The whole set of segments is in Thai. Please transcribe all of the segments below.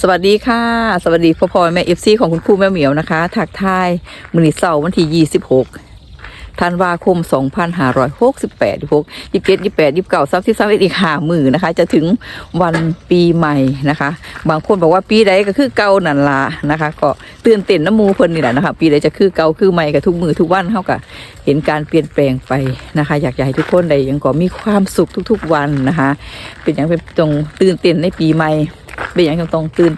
สวัสดีค่ะ สวัสดีพ่อพ่อแม่เอฟซีของคุณครูแม่เหมียวนะคะถักทายมือนิเสาร์วันที่ 26ธันวาคม 2568 26 27 28 29 30 31อีกห้ามือนะคะ จะถึงวันปีใหม่นะคะ บางคนบอกว่าปีใดก็คือเก่านั่นละนะคะ ก็ตื่นเต้นน้ำมูเพิ่นนี่แหละนะคะ ปีใดจะคือเก่าคือใหม่กับทุกมือทุกวันเท่ากับเห็นการเปลี่ยนแปลงไปนะคะ อยากจะให้ทุกคนได้ยังก็มีความสุขทุก ๆ วันนะคะ เป็นอย่างเป็นตรงตื่นเต้นในปีใหม่ เป็นอย่างต้องตื่น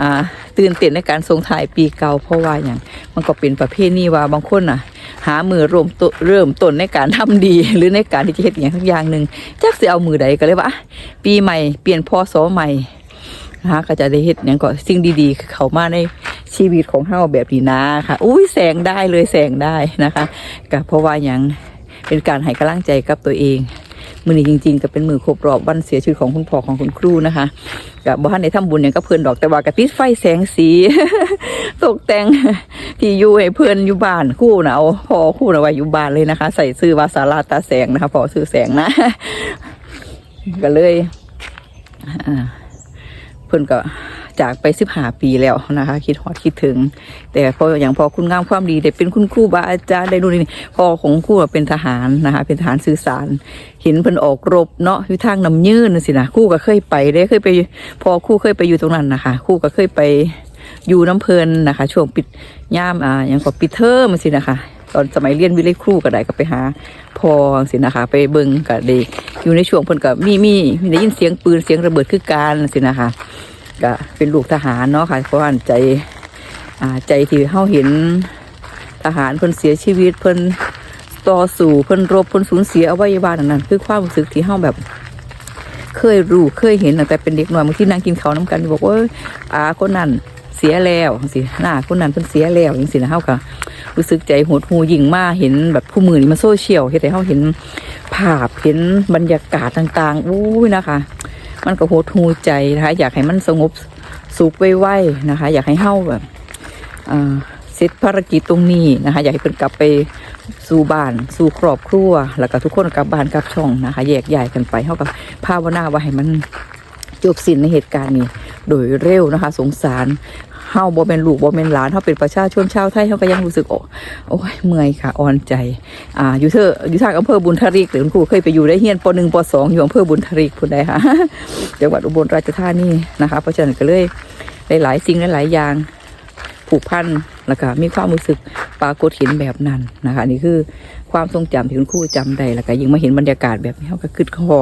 อ่าตื่นเต้นในการส่งท้ายปีเก่าเพราะว่าอย่างมันก็เป็นประเภทนี้ว่าบางคนน่ะ หามือรวมตเริ่มต้นในการทำดี หรือในการที่จะเฮ็ดอย่างสักอย่างหนึ่งจักสิเอามือใดก็เลยว่าอะปีใหม่เปลี่ยนพอศใหม่นะคะก็จะได้เฮ็ดอย่างก็สิ่งดีๆ เข้ามาในชีวิตของเฮาแบบนี้นะค่ะ อุ้ยแสงได้เลยแสงได้นะคะก็เพราะว่าอย่างเป็นการให้กำลังใจกับตัวเอง มือนี้จริงๆก็เป็นมือครบรอบวันเสียชีวิตของคุณพ่อของคุณครูนะคะกับบ้านในทำบุญอย่างก็เพื่อนดอกแต่ว่ากระติดไฟแสงสี ตกแต่งที่อยู่ให้เพื่อนอยู่บ้านคู่นะเอาพอคู่นะไว้อยู่บ้านเลยนะคะ ใส่ซื้อวาสาราตาแสงนะคะพอซื้อแสงนะ ก็เลยเพื่อนก็ จากไปสิบห้าปีแล้วนะคะ คิดฮอดคิดถึง แต่พออย่างพอคุณงามความดีได้เป็นคุณครูบาอาจารย์ได้ดูนี่พอของครูเป็นทหารนะคะ เป็นทหารสื่อสารเห็นเพิ่นออกรบเนาะอยู่ทางน้ำยืนน่ะสินะครู่ก็เคยไปได้เคยไป พอครู่เคยไปอยู่ตรงนั้นนะคะครู่ก็เคยไปอยู่น้ำเพลินนะคะ ช่วงปิดย่ามอ่าอย่างก็ปิดเทอมสินะคะตอนสมัยเรียนวิเลยครู่ก็ได้ก็ไปหาพอสินะคะ ไปเบิงกับเด็กอยู่ในช่วงเพิ่นก็มีมีมีได้ยินเสียงปืนเสียงระเบิดคือการสินะคะ ก็เป็นลูกทหารเนาะค่ะเพราะว่าใจอ่าใจที่เฮาเห็นทหารเพิ่นเสียชีวิตเพิ่นต่อสู้เพิ่นรบเพิ่นสูญเสียอวัยวะนั่นนะคือความรู้สึกที่เฮาแบบ เคยรู้เคยเห็นตั้งแต่เป็นเด็กหน้อยบางทีนั่งกินข้าวน้ำกันบอกว่าอาคนนั้นเสียแล้วสิหน้าคนนั้นเพิ่นเสียแล้วจังสินะเฮาก็รู้สึกใจหดหูยิ่งมากเห็นแบบผู้มือนี่มาโซเชียลเฮ็ดให้เฮาเห็นภาพเห็นบรรยากาศต่างๆอู้ยนะคะ มันก็โหดหูใจนะคะอยากให้มันสงบสุขไวๆนะคะ อยากให้เฮาแบบเสร็จภารกิจตรงนี้นะคะ อยากให้เพิ่นกลับไปสู่บ้านสู่ครอบครัว แล้วก็ทุกคนกลับบ้านกลับช่องนะคะ แยกย้ายกันไปเฮากับภาวนาว่าให้มันจบสิ้นในเหตุการณ์นี้ โดยเร็วนะคะ สงสาร เฮาบ่เป็นลูกบ่เป็นหลานเฮาเป็นประชาชนชาวไทยเฮาก็ยังรู้สึกโอ้โอ้ยเมื่อยค่ะอ่อนใจอ่าอยู่เธออยู่ทางอำเภอบุญทริกหรือคุณครูเคยไปอยู่ได้เฮียนปหนึ่งปสองอยู่อำเภอบุญทริกพูดได้ค่ะจังหวัดอุบลราชธานีนะคะ เพราะฉะนั้นก็เลยหลายๆสิ่งหลายๆอย่างผูกพันแล้วก็มีความรู้สึกปรากฏเห็นแบบนั้นนะคะนี่คือความทรงจำที่คุณครูจำได้แล้วก็ยิ่งมาเห็นบรรยากาศแบบนี้เขาก็คึดคอ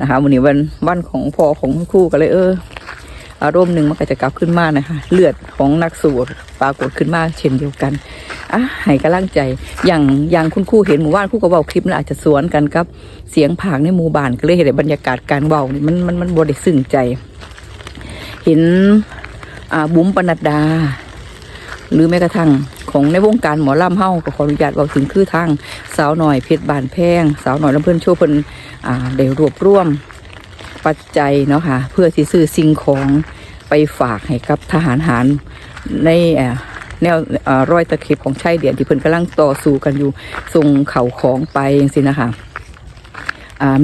นะคะวันนี้วันวันของพ่อของคุณครูก็เลยเออ อารมณ์หนึ่งมันก็จะกลับขึ้นมานะคะเลือดของนักสู้ปรากฏขึ้นมาเช่นเดียวกันอะให้กำลังใจอย่างอย่างคุณครูเห็นหมู่บ้านคู่ก็เบาคลิปนั้นอาจจะสวนกันกับ เสียงผางในหมู่บ้านก็เลยเห็นบรรยากาศการเบานี่มันมันมันบริสึ่งใจ เห็นอ่าบุ๋มปนัดดา หรือแม้กระทั่งของในวงการหมอลำเฮาก็ขออนุญาตเบาถึงคือทางสาวหน่อยเพชรบานแพง สาวหน่อยลำเพื่อนโชว์เพิ่นอ่าได้รวบรวม ปัจจัยเนาะค่ะ เพื่อที่ซื้อสิ่งของไปฝากให้กับทหารหารในแนวร้อยตะเข็บของชายเดียนที่เพิ่นกำลังต่อสู้กันอยู่ส่งเข่าของไปอย่างสินะคะ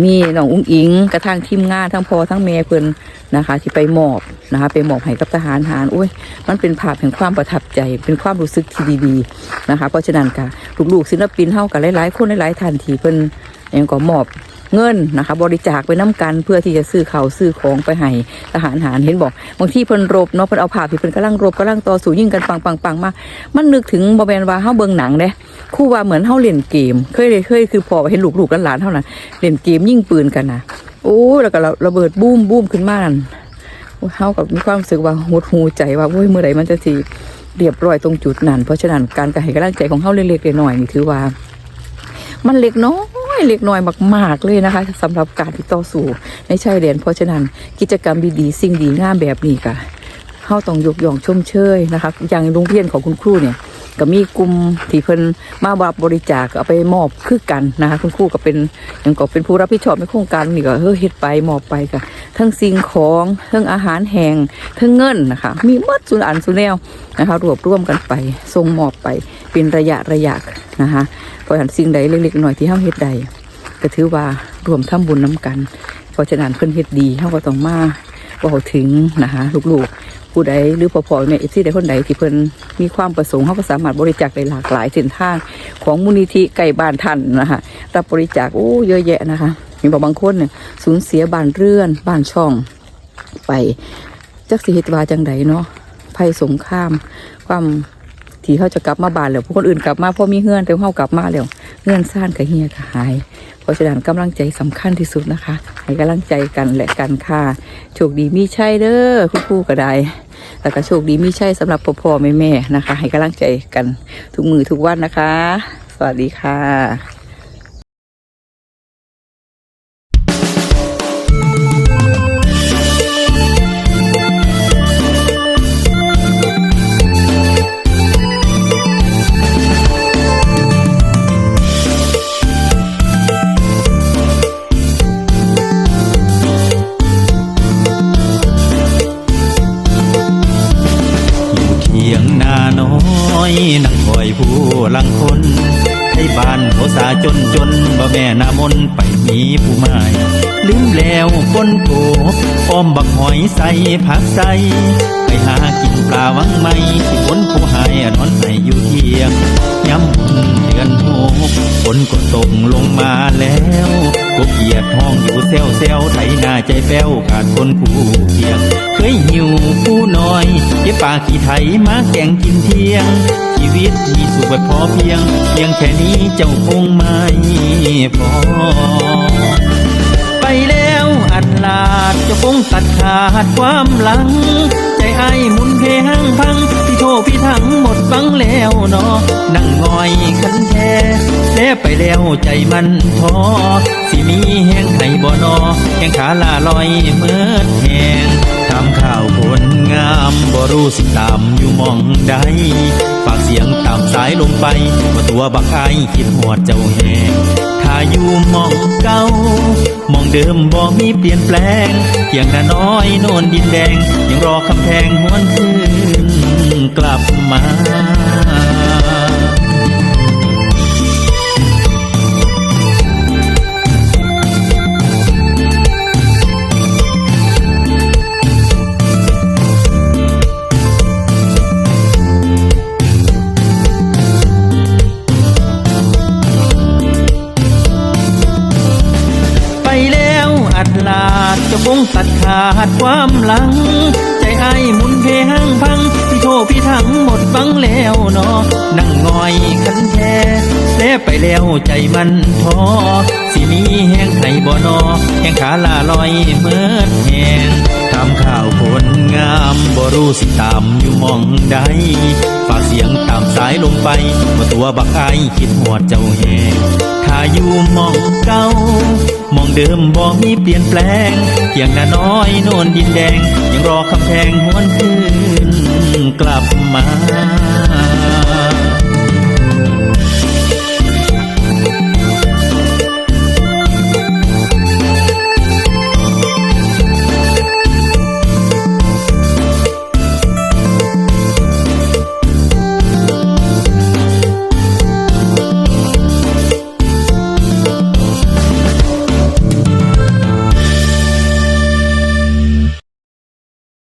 มีน้องอุ้งอิงกระทั่งทีมงานทั้งพ่อทั้งแม่เพิ่นนะคะ ที่ไปมอบนะคะ ไปมอบให้กับทหารหารโอ้ย มันเป็นภาพแห่งความประทับใจ เป็นความรู้สึกที่ดีๆนะคะ เพราะฉะนั้นค่ะลูกๆศิลปินเฮากับหลายๆคนหลายๆท่านที่เพิ่นยังก็มอบ เงินนะคะ บริจาคไปน้กันเพื่อที่จะซื้อข้าวซื้อของไปให้ทหารหารเห็นบอกบางที่เพิ่นรบเนาะเพิ่นเอาภาพที่เพิ่นกำลังรบกำลังต่อสู้ยิ่งกันปังปังปังมามันนึกถึงบ่แมนว่าเฮาเบิ่งหนังเด้คู่ว่าเหมือนเฮาเล่นเกม เคยเลยเคยคือพอเห็นลูกๆหลานๆเท่านั้นเล่นเกมยิ่งปืนกันนะโอ้แล้วก็ระเบิดบูมบูมขึ้นมานั่นเฮากับมีความรู้สึกว่าหดหูใจว่าโอ้ยเมื่อไหร่มันจะสิเรียบร้อยตรงจุดนั้น เพราะฉะนั้นการกระให้กำลังใจของเฮาเล็กๆน้อยๆนี่ถือว่า มันเล็กน้อ เล็กน้อยมาก ๆ เลยนะคะสำหรับการที่ต่อสู้ในชายแดนเพราะฉะนั้นกิจกรรมดีๆ สิ่งดีงามแบบนี้ค่ะเฮาต้องยกย่องชมเชยนะคะ อย่างโรงเรียนของคุณครูเนี่ย ก็มีกลุ่มที่เพิ่นมารับบริจาคเอาไปมอบคือกันนะคะคุณครูก็เป็นอย่างก็เป็นผู้รับผิดชอบในโครงการนี่ก็เฮ้ยเฮ็ดไปมอบไปก็ทั้งสิ่งของทั้งอาหารแห้งทั้งเงินนะคะ มีหมดสุนอันสุนแนวนะคะรวบรวมกันไปส่งมอบไปเป็นระยะระยะนะคะเพราะฉะนั้นสิ่งใดเล็กๆหน่อยที่เฮาเฮ็ดใดก็ถือว่ารวมทำบุญน้กัน เพราะฉะนั้นเพิ่นเฮ็ดดีเฮาก็ต้องมาเว้าถึงนะคะลูกๆ ผู้ใดหรือพอพ่อแม่เอฟซีใดคนใดที่เพิ่นมีความประสงค์เขาก็สามารถบริจาคได้หลากหลายเส้นทางของมูลนิธิไก่บ้านท่านนะคะรับบริจาคโอ้เยอะแยะนะคะมีบอกบางคนเนี่ยสูญเสียบ้านเรือนบ้านช่อง ไปจักสิเหตุวาจังใดเนาะภัยสงครามความ ที่เขาจะกลับมาบ้านแล้วผู้คนอื่นกลับมาเพราะมีเงื่อนแต่เขากลับมาแล้วเงื่อนซ่านกับเฮียก็หาย เพราะฉะนั้นกำลังใจสำคัญที่สุดนะคะให้กำลังใจกันและกันค่ะโชคดีมีชัยเด้อคุณครูก็ได้แล้วก็โชคดีมีชัยสำหรับพ่อพ่อแม่แม่นะคะ ให้กำลังใจกันทุกมือทุกวันนะคะ สวัสดีค่ะียงนาน้อยนั่งคอยผู้ลังคนให้บ้านเขาสาจนจนบ่แม่นามนไปมีผู้ใหม่ลืมแล้วคนโกอ้อมบักหอยใส่ผักใส่ไปหากินปลาวังไม่ที่คนผู้หายนอนให้อยู่เทียงย้ำเดือนหก ฝนก็ตกลงมาแล้วกบเหยียดห้องอยู่เซลเซลไถนาใจแป้วขาดคนผู้เคียงเคยหิวผู้น้อยเก็บปลาขี้ไถมาแกงกินเที่ยง ชีวิตมีสุขแบบพอเพียง เพียงแค่นี้เจ้าคงไม่พอ ไปแล้วอัดลาดเจะคงตัดขาดความหลัง ใจไอ้ายหมุนเพหังพังพี่โทพี่ทั้งหมดฟังแล้วเนาะนั่งงอย แล้วใจมันท้อสิมีแห้งไห้บ่นอแข้งขาลาลอยเมื่อแหงทำข่าวคนงามบ่รู้สิตามอยู่มองใดฝากเสียงตามสายลงไปว่าตัวบักไอคิดหัวเจ้าแหงถ้าอยู่มองเก่ามองเดิมบ่มีเปลี่ยนแปลงเพียงนาน้อยโน่นดินแดง ยังรอคำแพงหวนคืนกลับมา คงตัดขาดความหลัง ใจไอ้ายหมุนเพหังพัง พี่โทพี่ทั้งหมดฟังแล้วเนาะนั่งงอยคันแท้แลไปแล้วใจมันท้อ สิมีแห้งไห้บ่นอแห้งขาลาลอยเมื่อแห้งทำข่าวคนงามบ่รู้สิตามอยู่มองใดฝากเสียงตามสายลงไปว่าตัวบักไอายคิดหอดเจ้าแหงถ้าอยู่มองเก่ามองเดิมบ่มีเปลี่ยนแปลงเพียงนาน้อยโน่นดินแดง ยังรอคำแพงหวนคืนกลับมา